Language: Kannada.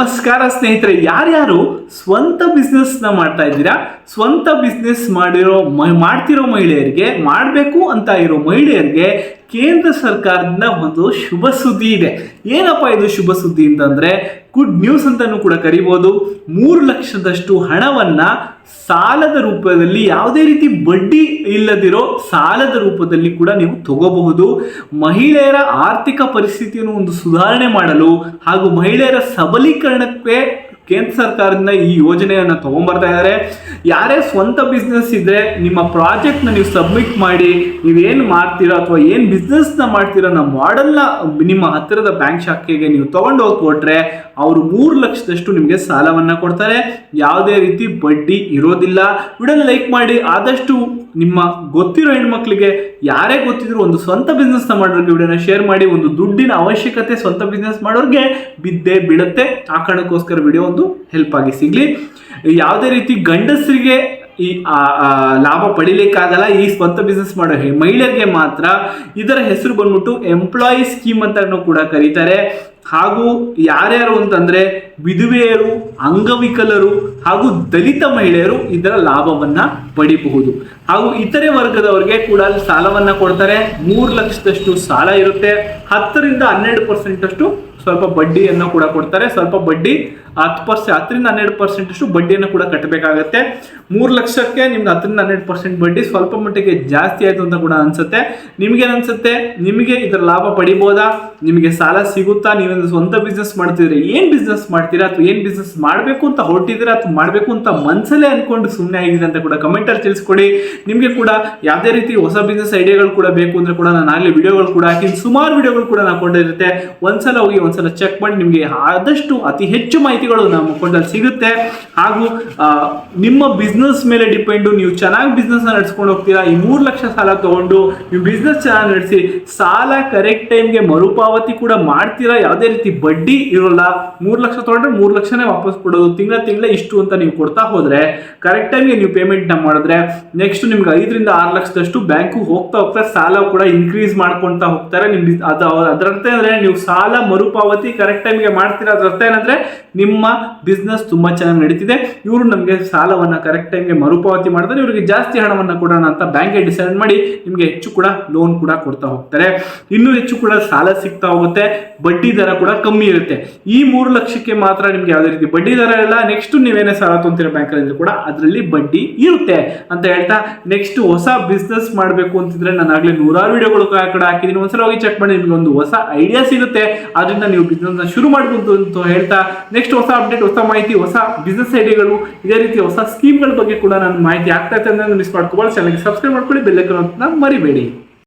ನಮಸ್ಕಾರ ಸ್ನೇಹಿತರೆ, ಯಾರ್ಯಾರು ಸ್ವಂತ ಬಿಸ್ನೆಸ್ನ ಮಾಡ್ತಾ ಇದ್ದೀರಾ? ಸ್ವಂತ ಬಿಸ್ನೆಸ್ ಮಾಡಿರೋ ಮಾಡ್ತಿರೋ ಮಹಿಳೆಯರಿಗೆ, ಮಾಡಬೇಕು ಅಂತ ಇರೋ ಮಹಿಳೆಯರಿಗೆ ಕೇಂದ್ರ ಸರ್ಕಾರದಿಂದ ಒಂದು ಶುಭ ಸುದ್ದಿ ಇದೆ. ಏನಪ್ಪ ಇದು ಶುಭ ಸುದ್ದಿ ಅಂತಂದ್ರೆ ಗುಡ್ ನ್ಯೂಸ್ ಅಂತಲೂ ಕೂಡ ಕರಿಬೋದು. ಮೂರು ಲಕ್ಷದಷ್ಟು ಹಣವನ್ನ ಸಾಲದ ರೂಪದಲ್ಲಿ ಯಾವುದೇ ರೀತಿ ಬಡ್ಡಿ ಇಲ್ಲದಿರೋ ಸಾಲದ ರೂಪದಲ್ಲಿ ಕೂಡ ನೀವು ತಗೋಬಹುದು. ಮಹಿಳೆಯರ ಆರ್ಥಿಕ ಪರಿಸ್ಥಿತಿಯನ್ನು ಒಂದು ಸುಧಾರಣೆ ಮಾಡಲು ಹಾಗೂ ಮಹಿಳೆಯರ ಸಬಲೀಕರಣಕ್ಕೆ ಕೇಂದ್ರ ಸರ್ಕಾರದಿಂದ ಈ ಯೋಜನೆಯನ್ನು ತಗೊಂಡ್ಬರ್ತಾ ಇದ್ದಾರೆ. ಯಾರೇ ಸ್ವಂತ ಬಿಸ್ನೆಸ್ ಇದ್ರೆ ನಿಮ್ಮ ಪ್ರಾಜೆಕ್ಟ್ನ ನೀವು ಸಬ್ಮಿಟ್ ಮಾಡಿ, ನೀವೇನು ಮಾಡ್ತೀರಾ ಅಥವಾ ಏನು ಬಿಸ್ನೆಸ್ನ ಮಾಡ್ತೀರಾ ನಮ್ಮ ಮಾಡೆಲ್ನ ನಿಮ್ಮ ಹತ್ತಿರದ ಬ್ಯಾಂಕ್ ಶಾಖೆಗೆ ನೀವು ತಗೊಂಡು ಹೋಗಿ ಕೊಟ್ಟರೆ ಅವರು ಮೂರು ಲಕ್ಷದಷ್ಟು ನಿಮಗೆ ಸಾಲವನ್ನು ಕೊಡ್ತಾರೆ. ಯಾವುದೇ ರೀತಿ ಬಡ್ಡಿ ಇರೋದಿಲ್ಲ. ವಿಡಿಯೋ ಲೈಕ್ ಮಾಡಿ, ಆದಷ್ಟು ನಿಮ್ಮ ಗೊತ್ತಿರೋ ಹೆಣ್ಮಕ್ಳಿಗೆ ಯಾರೇ ಗೊತ್ತಿದ್ರು ಒಂದು ಸ್ವಂತ ಬಿಸ್ನೆಸ್ನ ಮಾಡೋರಿಗೆ ವಿಡಿಯೋನ ಶೇರ್ ಮಾಡಿ, ಒಂದು ದುಡ್ಡಿನ ಅವಶ್ಯಕತೆ ಸ್ವಂತ ಬಿಸ್ನೆಸ್ ಮಾಡೋರಿಗೆ ಬಿದ್ದೇ ಬೀಳುತ್ತೆ. ಆ ಕಾರಣಕ್ಕೋಸ್ಕರ ವಿಡಿಯೋ ಒಂದು ಹೆಲ್ಪ್ ಆಗಿ ಸಿಗ್ಲಿ. ಯಾವುದೇ ರೀತಿ ಗಂಡಸರಿಗೆ ಈ ಲಾಭ ಪಡಿಲಿಕ್ಕಾಗಲ್ಲ, ಈ ಸ್ವಂತ ಬಿಸ್ನೆಸ್ ಮಾಡೋ ಮಹಿಳೆಯರಿಗೆ ಮಾತ್ರ. ಇದರ ಹೆಸರು ಬಂದ್ಬಿಟ್ಟು ಎಂಪ್ಲಾಯಿ ಸ್ಕೀಮ್ ಅಂತ ಕೂಡ ಕರೀತಾರೆ. ಹಾಗೂ ಯಾರ್ಯಾರು ಅಂತಂದ್ರೆ ವಿಧವೆಯರು, ಅಂಗವಿಕಲರು ಹಾಗೂ ದಲಿತ ಮಹಿಳೆಯರು ಇದರ ಲಾಭವನ್ನ ಪಡಿಬಹುದು. ಹಾಗೂ ಇತರೆ ವರ್ಗದವರಿಗೆ ಕೂಡ ಅಲ್ಲಿ ಸಾಲವನ್ನ ಕೊಡ್ತಾರೆ. ಮೂರು ಲಕ್ಷದಷ್ಟು ಸಾಲ ಇರುತ್ತೆ. ಹತ್ತರಿಂದ ಹನ್ನೆರಡು ಪರ್ಸೆಂಟ್ ಅಷ್ಟು ಸ್ವಲ್ಪ ಬಡ್ಡಿಯನ್ನು ಕೂಡ ಕೊಡ್ತಾರೆ. ಸ್ವಲ್ಪ ಬಡ್ಡಿ ಹತ್ತು ಪರ್ಸೆಂಟ್ ಹತ್ತರಿಂದ ಹನ್ನೆರಡು ಪರ್ಸೆಂಟ್ ಅಷ್ಟು ಬಡ್ಡಿಯನ್ನು ಕೂಡ ಕಟ್ಟಬೇಕಾಗತ್ತೆ. ಮೂರು ಲಕ್ಷಕ್ಕೆ ನಿಮ್ಗೆ ಹತ್ತರಿಂದ ಹನ್ನೆರಡು ಪರ್ಸೆಂಟ್ ಬಡ್ಡಿ ಸ್ವಲ್ಪ ಮಟ್ಟಿಗೆ ಜಾಸ್ತಿ ಆಯಿತು ಅಂತ ಕೂಡ ಅನ್ಸುತ್ತೆ. ನಿಮಗೇನು ಅನ್ಸುತ್ತೆ ನಿಮಗೆ ಇದರ ಲಾಭ ಪಡಿಬೋದಾ? ನಿಮಗೆ ಸಾಲ ಸಿಗುತ್ತಾ? ನೀವೊಂದು ಸ್ವಂತ ಬಿಸ್ನೆಸ್ ಮಾಡ್ತಿದ್ರೆ ಏನು ಬಿಸ್ನೆಸ್ ಮಾಡ್ತೀರಾ ಅಥವಾ ಏನು ಬಿಸ್ನೆಸ್ ಮಾಡಬೇಕು ಅಂತ ಹೊರಟಿದ್ದೀರಾ ಅಥವಾ ಮಾಡಬೇಕು ಅಂತ ಮನ್ಸಲ್ಲೇ ಅಂದ್ಕೊಂಡು ಸುಮ್ಮನೆ ಆಗಿದೆ ಅಂತ ಕೂಡ ಕಮೆಂಟಲ್ಲಿ ತಿಳಿಸ್ಕೊಡಿ. ನಿಮಗೆ ಕೂಡ ಯಾವುದೇ ರೀತಿ ಹೊಸ ಬಿಸ್ನೆಸ್ ಐಡಿಯಾಗಳು ಕೂಡ ಬೇಕು ಅಂದರೆ ಕೂಡ ನಾನು ಆಗಲೇ ವಿಡಿಯೋಗಳು ಕೂಡ ಹಾಕಿ ಸುಮಾರು ವಿಡಿಯೋಗಳು ಕೂಡ ನಾನು ಕೊಂಡಿರುತ್ತೆ ಒಂದ್ಸಲ ಹೋಗಿ ಒಂದ್ಸಲ ಚೆಕ್ ಮಾಡಿ ನಿಮಗೆ ಆದಷ್ಟು ಅತಿ ಹೆಚ್ಚು ಮಾಹಿತಿಗಳು ನಮ್ಮ ಕೊಂಡಲ್ಲಿ ಸಿಗುತ್ತೆ. ಹಾಗೂ ನಿಮ್ಮ ಬಿಸ್ನೆಸ್ ಮೇಲೆ ಡಿಪೆಂಡು ನೀವು ಚೆನ್ನಾಗಿ ಬಿಸ್ನೆಸ್ ನಡೆಸ್ಕೊಂಡು ಹೋಗ್ತೀರಾ, ಈ ಮೂರು ಲಕ್ಷ ಸಾಲ ತಗೊಂಡು ನೀವು ಬಿಸ್ನೆಸ್ ಚೆನ್ನಾಗಿ ನಡೆಸಿ, ಸಾಲ ಕರೆಕ್ಟ್ ಟೈಮ್ಗೆ ಮರುಪಾವತಿ ಕೂಡ ಮಾಡ್ತೀರಾ, ಯಾವುದೇ ರೀತಿ ಬಡ್ಡಿ ಇರೋಲ್ಲ, ಮೂರು ಲಕ್ಷ ತಗೊಂಡ್ರೆ ಮೂರು ಲಕ್ಷನೇ ವಾಪಸ್ ಕೊಡೋದು, ತಿಂಗಳ ತಿಂಗಳ ಇಷ್ಟು ಅಂತ ನೀವು ಕೊಡ್ತಾ ಹೋದ್ರೆ ಕರೆಕ್ಟ್ ಟೈಮ್ಗೆ ನೀವು ಪೇಮೆಂಟ್ನ ಮಾಡಿದ್ರೆ ನೆಕ್ಸ್ಟ್ ನಿಮ್ಗೆ ಐದರಿಂದ ಆರು ಲಕ್ಷದಷ್ಟು ಬ್ಯಾಂಕು ಹೋಗ್ತಾ ಹೋಗ್ತಾ ಸಾಲ ಕೂಡ ಇನ್ಕ್ರೀಸ್ ಮಾಡ್ಕೊಂತ ಹೋಗ್ತಾರೆ. ನಿಮ್ ಅದು ಅದರ ಅರ್ಥ ಏನಂದ್ರೆ ನೀವು ಸಾಲ ಮರುಪಾವತಿ ಕರೆಕ್ಟ್ ಟೈಮ್ಗೆ ಮಾಡ್ತೀರಾ? ಅದ್ರ ಅರ್ಥ ಏನಂದ್ರೆ ನಿಮ್ಮ ಬಿಸ್ನೆಸ್ ತುಂಬಾ ಚೆನ್ನಾಗಿ ನಡೀತಿದೆ. ಇವರು ನಮಗೆ ಸಾಲವನ್ನ ಕರೆಕ್ಟ್ ಟೈಮ್ಗೆ ಮರುಪಾವತಿ ಮಾಡಿದ್ರೆ ಇವರಿಗೆ ಜಾಸ್ತಿ ಹಣವನ್ನ ಕೊಡೋಣ ಅಂತ ಬ್ಯಾಂಕ್ಗೆ ಡಿಸೈಡ್ ಮಾಡಿ ನಿಮಗೆ ಹೆಚ್ಚು ಕೂಡ ಲೋನ್ ಕೂಡ ಕೊಡ್ತಾ ಹೋಗ್ತಾರೆ. ಇನ್ನೂ ಹೆಚ್ಚು ಕೂಡ ಸಾಲ ಸಿಗ್ತಾ ಹೋಗುತ್ತೆ. ಬಡ್ಡಿ ದರ ಕೂಡ ಕಮ್ಮಿ ಇರುತ್ತೆ. ಈ ಮೂರು ಲಕ್ಷಕ್ಕೆ ಮಾತ್ರ ನಿಮ್ಗೆ ಯಾವುದೇ ರೀತಿ ಬಡ್ಡಿ ದರ ಇಲ್ಲ ನೆಕ್ಸ್ಟ್ ನೀವೇನೇ ಸಾಲ ತೋಂತಿರೋ ಬ್ಯಾಂಕ್ ಅಲ್ಲಿ ಕೂಡ ಅದರಲ್ಲಿ ಬಡ್ಡಿ ಇರುತ್ತೆ ಅಂತ ಹೇಳ್ತಾ ನೆಕ್ಸ್ಟ್ ಹೊಸ ಬಿಸ್ನೆಸ್ ಮಾಡಬೇಕು ಅಂತಿದ್ರೆ ನಾನು ಆಗಲೇ ನೂರಾರು ವಿಡಿಯೋಗಳು ಕೂಡ ಹಾಕಿದ್ದೀನಿ ಒಂದ್ಸಲ ಹೋಗಿ ಚೆಕ್ ಮಾಡಿ, ನಿಮ್ಗೆ ಒಂದು ಹೊಸ ಐಡಿಯಾ ಸಿಗುತ್ತೆ. ಅದರಿಂದ ನೀವು ಬಿಸ್ನೆಸ್ ಶುರು ಮಾಡಬಹುದು ಅಂತ ಹೇಳ್ತಾ ನೆಕ್ಸ್ಟ್ ಹೊಸ ಅಪ್ಡೇಟ್ ಹೊಸ ಮಾಹಿತಿ, ಹೊಸ ಬಿಸ್ನೆಸ್ ಐಡಿಯಾಗಳು ಇದೇ ರೀತಿ ಹೊಸ ಸ್ಕೀಮ್ಗಳ ಬಗ್ಗೆ ಕೂಡ ನಾನು ಮಾಹಿತಿ ಆಗ್ತಾ ಇರ್ತೇನೆ ಮಿಸ್ ಮಾಡ್ಕೋಬಾರ್ದು. ಚಾನಲ್ಗೆ ಸಬ್ಸ್ಕ್ರೈಬ್ ಮಾಡ್ಕೊಳ್ಳಿ ಬೆಲ್ಲೈಕನ್ ಅಂತ ಮರಿಬೇಡಿ.